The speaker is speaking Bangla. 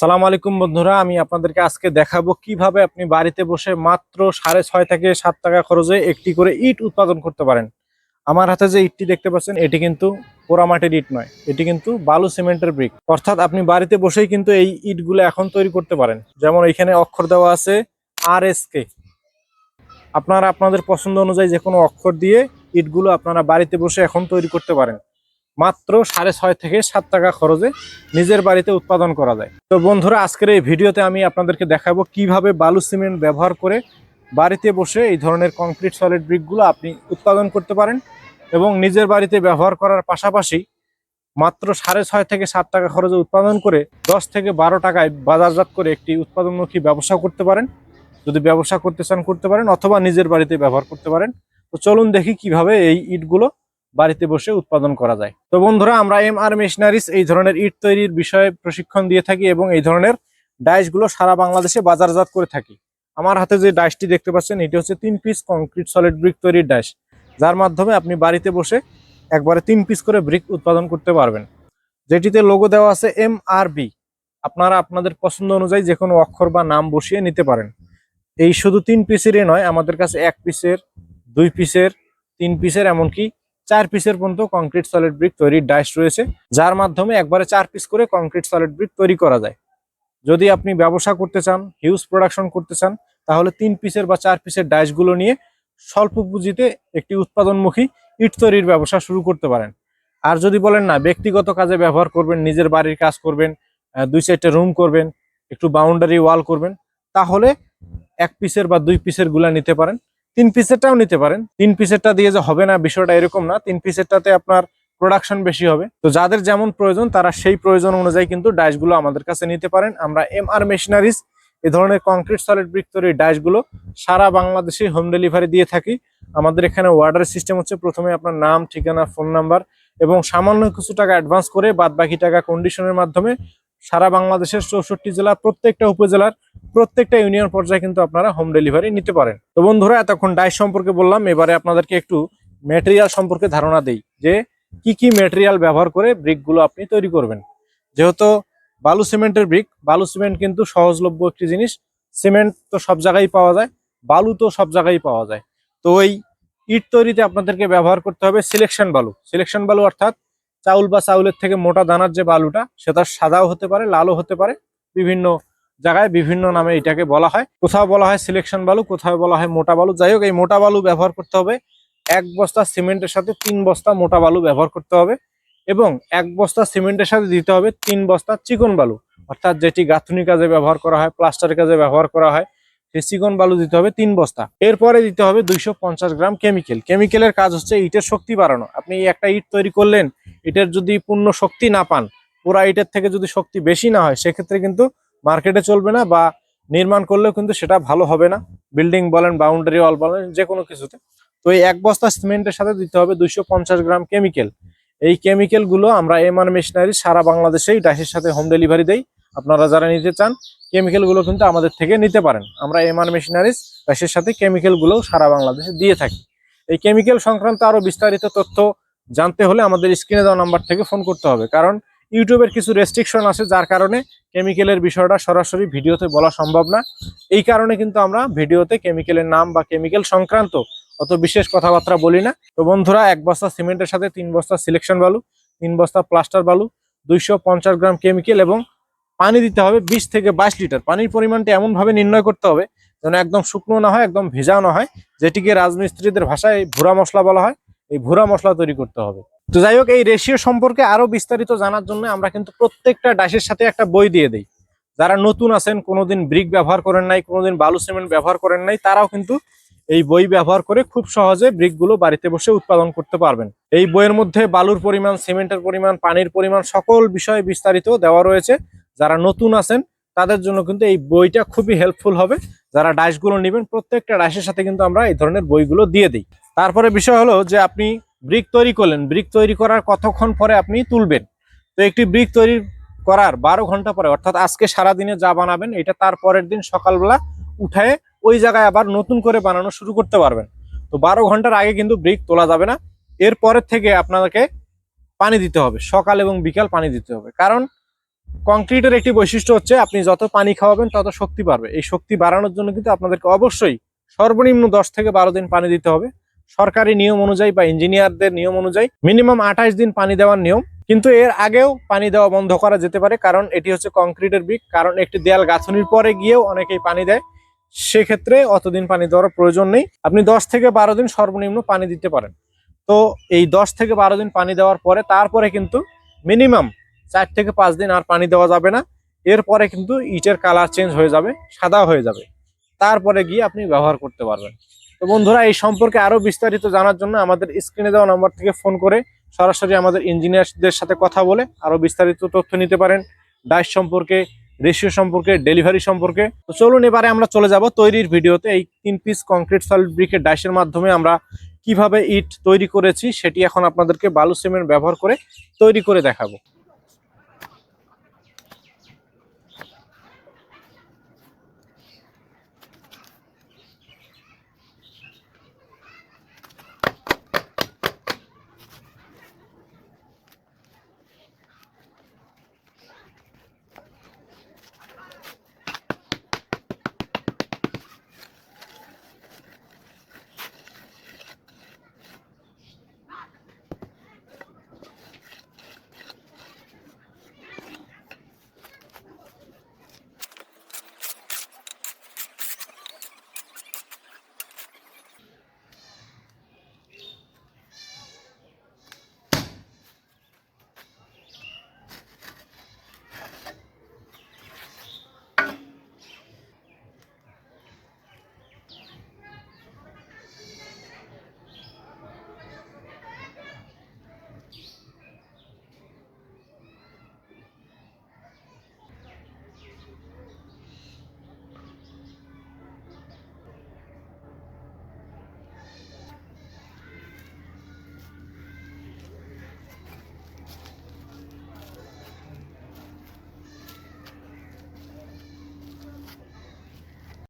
সালাম আলাইকুম বন্ধুরা, আমি আপনাদেরকে আজকে দেখাবো কীভাবে আপনি বাড়িতে বসে মাত্র সাড়ে ছয় থেকে সাত টাকা খরচে একটি করে ইট উৎপাদন করতে পারেন। আমার হাতে যে ইটটি দেখতে পাচ্ছেন, এটি কিন্তু পোড়ামাটির ইট নয়, এটি কিন্তু বালু সিমেন্টের ব্রিক। অর্থাৎ আপনি বাড়িতে বসেই কিন্তু এই ইটগুলো এখন তৈরি করতে পারেন। যেমন এখানে অক্ষর দেওয়া আছে আর কে আপনারা আপনাদের পছন্দ অনুযায়ী যে কোনো অক্ষর দিয়ে ইটগুলো আপনারা বাড়িতে বসে এখন তৈরি করতে পারেন। মাত্র সাড়ে ছয় থেকে সাত টাকা খরচে নিজের বাড়িতে উৎপাদন করা যায়। তো বন্ধুরা, আজকের এই ভিডিওতে আমি আপনাদেরকে দেখাবো কীভাবে বালু সিমেন্ট ব্যবহার করে বাড়িতে বসে এই ধরনের কংক্রিট, সলিড ব্রিকগুলো আপনি উৎপাদন করতে পারেন এবং নিজের বাড়িতে ব্যবহার করার পাশাপাশি মাত্র সাড়ে ছয় থেকে সাত টাকা খরচে উৎপাদন করে দশ থেকে বারো টাকায় বাজারজাত করে একটি উৎপাদনমুখী ব্যবসা করতে পারেন। যদি ব্যবসা করতে চান, করতে পারেন অথবা নিজের বাড়িতে ব্যবহার করতে পারেন। তো চলুন দেখি কীভাবে এই ইটগুলো বাড়িতে বসে উৎপাদন করা যায়। তো বন্ধুরা, আমরা এম আর মেশিনারিজ এই ধরনের ইট তৈরির বিষয়ে প্রশিক্ষণ দিয়ে থাকি এবং এই ধরনের ডাইসগুলো সারা বাংলাদেশে বাজারজাত করে থাকি। আমার হাতে যে ডাইসটি দেখতে পাচ্ছেন, এটি হচ্ছে তিন পিস কংক্রিট সলিড ব্রিক তৈরির ডাইস। যার মাধ্যমে আপনি বাড়িতে বসে একবারে তিন পিস করে ব্রিক উৎপাদন করতে পারবেন। যেটিতে লোগো দেওয়া আছে এম আর বি। আপনারা আপনাদের পছন্দ অনুযায়ী যে কোনো অক্ষর বা নাম বসিয়ে নিতে পারেন। এই শুধু তিন পিসেরই নয়, আমাদের কাছে এক পিসের, দুই পিসের, তিন পিসের, এমনকি চার পিসের পর্যন্ত কংক্রিট সলিড ব্রিক তৈরির ডাইস রয়েছে, যার মাধ্যমে একবারে চার পিস করে কংক্রিট সলিড ব্রিক তৈরি করা যায়। যদি আপনি ব্যবসা করতে চান হিউজ প্রোডাকশন করতে চান, তাহলে তিন পিসের বা চার পিসের ডাইসগুলো নিয়ে স্বল্প পুঁজিতে একটি উৎপাদনমুখী ইট তৈরির ব্যবসা শুরু করতে পারেন। আর যদি বলেন না, ব্যক্তিগত কাজে ব্যবহার করবেন, নিজের বাড়ির কাজ করবেন দুই চারটে রুম করবেন, একটু বাউন্ডারি ওয়াল করবেন, তাহলে এক পিসের বা দুই পিসেরগুলা নিতে পারেন। তিন পিসেরটাও নিতে পারেন। তিন পিসেরটা দিয়ে যে হবে না, বিষয়টা এরকম না। তিন পিসেরটাতে আপনার প্রোডাকশন বেশি হবে। তো যাদের যেমন প্রয়োজন, তারা সেই প্রয়োজন অনুযায়ী কিন্তু ডাইসগুলো আমাদের কাছে নিতে পারেন। আমরা এম আর মেশিনারিজ এ ধরনের কংক্রিট সলিড ব্রিক তৈরির ডাইসগুলো সারা বাংলাদেশে হোম ডেলিভারি দিয়ে থাকি। আমাদের এখানে অর্ডার সিস্টেম হচ্ছে প্রথমে আপনার নাম, ঠিকানা ফোন নাম্বার এবং সামান্য কিছু টাকা অ্যাডভান্স করে বাদ বাকি টাকা কন্ডিশনের মাধ্যমে সারা বাংলাদেশের চৌষট্টি জেলার প্রত্যেকটা উপজেলার প্রত্যেকটা ইউনিয়ন পর্যায়ে কিন্তু আপনারা হোম ডেলিভারি নিতে পারেন। তো বন্ধুরা, এতক্ষণ ডাইস সম্পর্কে বললাম, এবারে আপনাদেরকে একটু ম্যাটেরিয়াল সম্পর্কে ধারণা দেই যে কি কি ম্যাটেরিয়াল ব্যবহার করে ব্রিকগুলো আপনি তৈরি করবেন। যেহেতু বালু সিমেন্টের ব্রিক বালু সিমেন্ট কিন্তু সহজলভ্য একটি জিনিস। সিমেন্ট তো সব জায়গায় পাওয়া যায়, বালু তো সব জায়গায় পাওয়া যায়। তো ওই ইট তৈরিতে আপনাদেরকে ব্যবহার করতে হবে সিলেকশন বালু। সিলেকশন বালু অর্থাৎ চাউল বা চাউলের থেকে মোটা দানার যে বালুটা, সেটা সাদাও হতে পারে, লালও হতে পারে। বিভিন্ন জায়গায় বিভিন্ন নামে এটাকে বলা হয়। কোথাও বলা হয় সিলেকশন বালু, কোথাও বলা হয় মোটা বালু। যাই হোক, এই মোটা বালু ব্যবহার করতে হবে। এক বস্তা সিমেন্টের সাথে তিন বস্তা মোটা বালু ব্যবহার করতে হবে এবং এক বস্তা সিমেন্টের সাথে দিতে হবে তিন বস্তা চিকন বালু। অর্থাৎ যেটি গাঁথুনি কাজে ব্যবহার করা হয় প্লাস্টার কাজে ব্যবহার করা হয় সেই চিকন বালু দিতে হবে তিন বস্তা। এরপরে দিতে হবে দুইশো পঞ্চাশ গ্রাম কেমিক্যাল। কেমিক্যালের কাজ হচ্ছে ইটের শক্তি বাড়ানো। আপনি একটা ইট তৈরি করলেন, ইটের যদি পূর্ণ শক্তি না পান, পুরা ইটের থেকে যদি শক্তি বেশি না হয়, সেক্ষেত্রে কিন্তু মার্কেটে চলবে না বা নির্মাণ করলেও কিন্তু সেটা ভালো হবে না। বিল্ডিং বলেন, বাউন্ডারি ওয়াল বলেন, যে কোনো কিছুতে। তো এই এক বস্তা সিমেন্টের সাথে দিতে হবে দুইশো পঞ্চাশ গ্রাম কেমিক্যাল। এই কেমিক্যালগুলো আমরা এমআর মেশিনারি সারা বাংলাদেশেই ডাসের সাথে হোম ডেলিভারি দেই। আপনারা যারা নিতে চান কেমিক্যালগুলো কিন্তু আমাদের থেকে নিতে পারেন। আমরা এমআর মেশিনারিজ ডাইসের সাথে কেমিক্যালগুলো সারা বাংলাদেশে দিয়ে থাকি। এই কেমিক্যাল সংক্রান্ত আরও বিস্তারিত তথ্য জানতে হলে আমাদের স্ক্রিনে দেওয়া নাম্বার থেকে ফোন করতে হবে। কারণ ইউটিউবের কিছু রেস্ট্রিকশন আছে, যার কারণে কেমিক্যালের বিষয়টা সরাসরি ভিডিওতে বলা সম্ভব না। এই কারণে কিন্তু আমরা ভিডিওতে কেমিক্যালের নাম বা কেমিক্যাল সংক্রান্ত অত বিশেষ কথাবার্তা বলি না। তো বন্ধুরা, এক বস্তা সিমেন্টের সাথে তিন বস্তা সিলেকশন বালু, তিন বস্তা প্লাস্টার বালু, দুইশো পঞ্চাশ গ্রাম কেমিক্যাল এবং পানি দিতে হবে বিশ থেকে বাইশ লিটার। পানির পরিমাণটা এমনভাবে নির্ণয় করতে হবে যেন একদম শুকনো না হয়, একদম ভেজাও না হয়, যেটিকে রাজমিস্ত্রিদের ভাষায় ভুরা মশলা বলা হয়, এই ভুরা মশলা তৈরি করতে হবে। তো যাই হোক, এই রেশিও সম্পর্কে আরও বিস্তারিত জানার জন্য আমরা কিন্তু প্রত্যেকটা ডাইসের সাথে একটা বই দিয়ে দিই। যারা নতুন আছেন, কোনোদিন ব্রিক ব্যবহার করেন নাই, কোনোদিন বালু সিমেন্ট ব্যবহার করেন নাই, তারাও কিন্তু এই বই ব্যবহার করে খুব সহজে ব্রিকগুলো বাড়িতে বসে উৎপাদন করতে পারবেন। এই বইয়ের মধ্যে বালুর পরিমাণ, সিমেন্টের পরিমাণ, পানির পরিমাণ সকল বিষয়ে বিস্তারিত দেওয়া রয়েছে। যারা নতুন আছেন, তাদের জন্য কিন্তু এই বইটা খুবই হেল্পফুল হবে। যারা ডাইসগুলো নেবেন, প্রত্যেকটা ডাইসের সাথে কিন্তু আমরা এই ধরনের বইগুলো দিয়ে দিই। তারপরে বিষয় হলো যে আপনি ব্রিক তৈরি করলেন। ব্রিক তৈরি করার কতক্ষণ পরে আপনি তুলবেন? তো একটি ব্রিক তৈরি করার বারো ঘণ্টা পরে, অর্থাৎ আজকে সারাদিনে যা বানাবেন, এটা তার পরের দিন সকালবেলা উঠায় ওই জায়গায় আবার নতুন করে বানানো শুরু করতে পারবেন। তো বারো ঘণ্টার আগে কিন্তু ব্রিক তোলা যাবে না। এর পরের থেকে আপনাদেরকে পানি দিতে হবে। সকাল এবং বিকাল পানি দিতে হবে। কারণ কংক্রিটের একটি বৈশিষ্ট্য হচ্ছে আপনি যত পানি খাওয়াবেন, তত শক্তি বাড়বে। এই শক্তি বাড়ানোর জন্য কিন্তু আপনাদেরকে অবশ্যই সর্বনিম্ন দশ থেকে বারো দিন পানি দিতে হবে। সরকারি নিয়ম অনুযায়ী বা ইঞ্জিনিয়ারদের নিয়ম অনুযায়ী মিনিমাম আঠাশ দিন পানি দেওয়ার নিয়ম। কিন্তু এর আগেও পানি দেওয়া বন্ধ করা যেতে পারে, কারণ এটি হচ্ছে কংক্রিটের বিক কারণ একটি দেয়াল গাঁথনির পরে গিয়েও অনেকেই পানি দেয়। সেক্ষেত্রে অতদিন পানি দেওয়ার প্রয়োজন নেই। আপনি দশ থেকে বারো দিন সর্বনিম্ন পানি দিতে পারেন। তো এই দশ থেকে বারো দিন পানি দেওয়ার পরে, তারপরে কিন্তু মিনিমাম চার থেকে পাঁচ দিন আর পানি দেওয়া যাবে না। এরপরে কিন্তু ইটের কালার চেঞ্জ হয়ে যাবে সাদা হয়ে যাবে। তারপরে গিয়ে আপনি ব্যবহার করতে পারবেন। তো বন্ধুরা, এই সম্পর্কে আরও বিস্তারিত জানার জন্য আমাদের স্ক্রিনে দেওয়া নম্বর থেকে ফোন করে সরাসরি আমাদের ইঞ্জিনিয়ারদের সাথে কথা বলে আরও বিস্তারিত তথ্য নিতে পারেন। ডাইস সম্পর্কে রেশিও সম্পর্কে ডেলিভারি সম্পর্কে। তো চলুন এবারে আমরা চলে যাব তৈরির ভিডিওতে। এই তিন পিস কংক্রিট সলিড ব্রিকের ডাইসের মাধ্যমে আমরা কীভাবে ইট তৈরি করেছি, সেটি এখন আপনাদেরকে বালু সিমেন্ট ব্যবহার করে তৈরি করে দেখাবো।